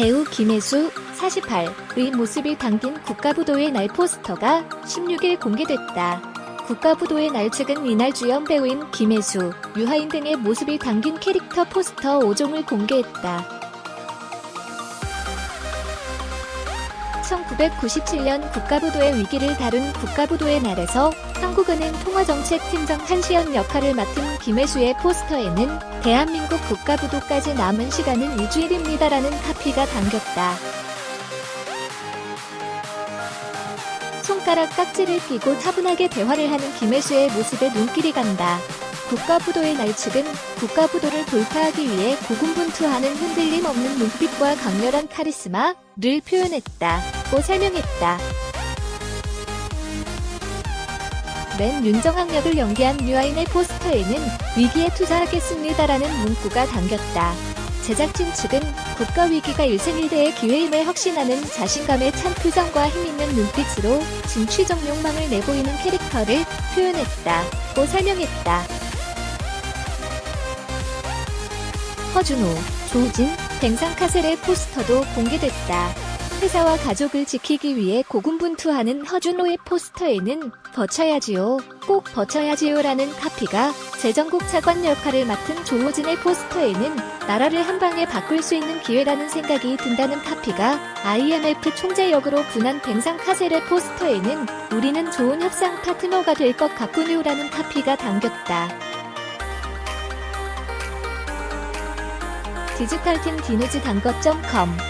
배우 김혜수 48의 모습이 담긴 국가부도의 날 포스터가 16일 공개됐다. 국가부도의 날 측은 이날 주연 배우인 김혜수, 유하인 등의 모습이 담긴 캐릭터 포스터 5종을 공개했다. 1997년 국가부도의 위기를 다룬 국가부도의 날에서 한국은행 통화정책팀장 한시연 역할을 맡은 김혜수의 포스터에는 대한민국 국가부도까지 남은 시간은 일주일입니다라는 카피가 담겼다. 손가락 깍지를 끼고 차분하게 대화를 하는 김혜수의 모습에 눈길이 간다. 국가부도의 날 측은 국가부도를 돌파하기 위해 고군분투하는 흔들림 없는 눈빛과 강렬한 카리스마를 표현했다 고 설명했다. 맨 윤정학 역을 연기한 유아인의 포스터에는 위기에 투자하겠습니다라는 문구가 담겼다. 제작진 측은 국가 위기가 일생일대의 기회임을 확신하는 자신감에 찬 표정과 힘있는 눈빛으로 진취적 욕망을 내보이는 캐릭터를 표현했다고 설명했다. 허준호, 조우진, 뱅상카셀의 포스터도 공개됐다. 회사와 가족을 지키기 위해 고군분투하는 허준호의 포스터에는 버텨야지요, 꼭 버텨야지요라는 카피가 재정국 차관 역할을 맡은 조호진의 포스터에는 나라를 한 방에 바꿀 수 있는 기회라는 생각이 든다는 카피가 IMF 총재 역으로 분한 뱅상 카셀의 포스터에는 우리는 좋은 협상 파트너가 될 것 같군요라는 카피가 담겼다. 디지털팀 디누즈 단것.com